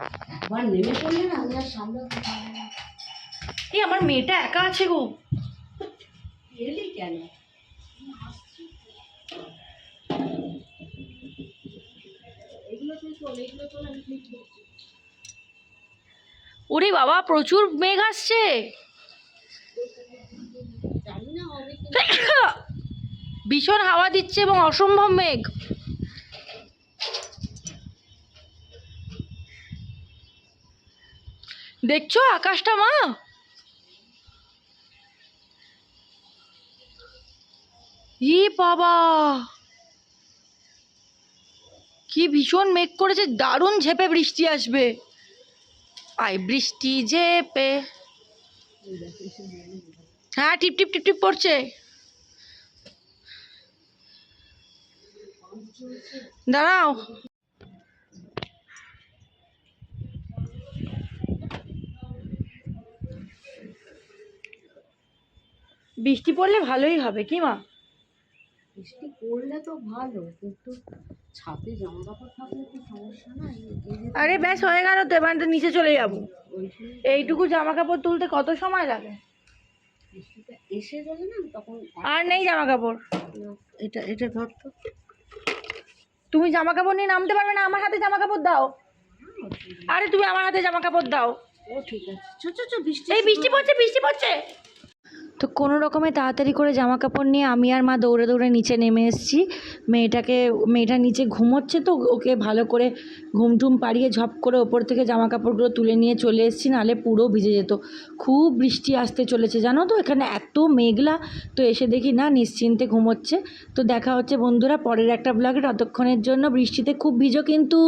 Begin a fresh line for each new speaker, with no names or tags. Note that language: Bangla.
আবার নেমে পড়লে না আমি আর সামলাতে পারব না।
এই আমার মেয়েটা একা আছে গো।
এলি কেন?
ওরে বাবা প্রচুর মেঘ আসছে। ভীষণ হাওয়া দিচ্ছে এবং অসম্ভব মেঘ। দেখছ আকাশটা, মা? ই বাবা! কি ভীষণ মেঘ করেছে, দারুণ ঝেপে বৃষ্টি আসবে। আই বৃষ্টি ঝেপে। হ্যাঁ টিপ টিপ টিপ টিপ পড়ছে। দাঁড়াও। বৃষ্টি পড়লে ভালোই হবে কি মা?
বৃষ্টি পড়লে তো ভালো কিন্তু ছাদে জামা কাপড় থাকলে তো সমস্যা নাই।
আরে ব্যাস হয়ে গেল তো এবার নিচে চলে যাব। এইটুকু জামা কাপড় তুলতে কত সময় লাগে?
বৃষ্টিটা এসে যাবে না তখন
আর নেই জামা কাপড়
এটা এটা ধর তো।
তুমি জামা কাপড় নিয়ে নামতে পারবে না আমার হাতে জামা কাপড় দাও আরে তুমি আমার হাতে জামা কাপড় দাও।
ও ঠিক আছে। চো চো চো বৃষ্টি
এই বৃষ্টি পড়ছে বৃষ্টি পড়ছে। তো কোনো রকমে তাড়াতাড়ি করে জামা কাপড় নিয়ে আমি আর মা দৌড়ে দৌড়ে নিচে নেমে এসেছি। মেয়েটাকে, মেয়েটা নিচে ঘুমোচ্ছে তো, ওকে ভালো করে ঘুম টুম পাড়িয়ে ঝপ করে ওপর থেকে জামা কাপড়গুলো তুলে নিয়ে চলে এসেছি, নাহলে পুরো ভিজে যেত। খুব বৃষ্টি আসতে চলেছে, জানো তো, এখানে এত মেঘলা। তো এসে দেখি, না, নিশ্চিন্তে ঘুমোচ্ছে। তো দেখা হচ্ছে বন্ধুরা, পরের একটা ব্লগে ততক্ষণের জন্য। বৃষ্টিতে খুব ভিজো কিন্তু।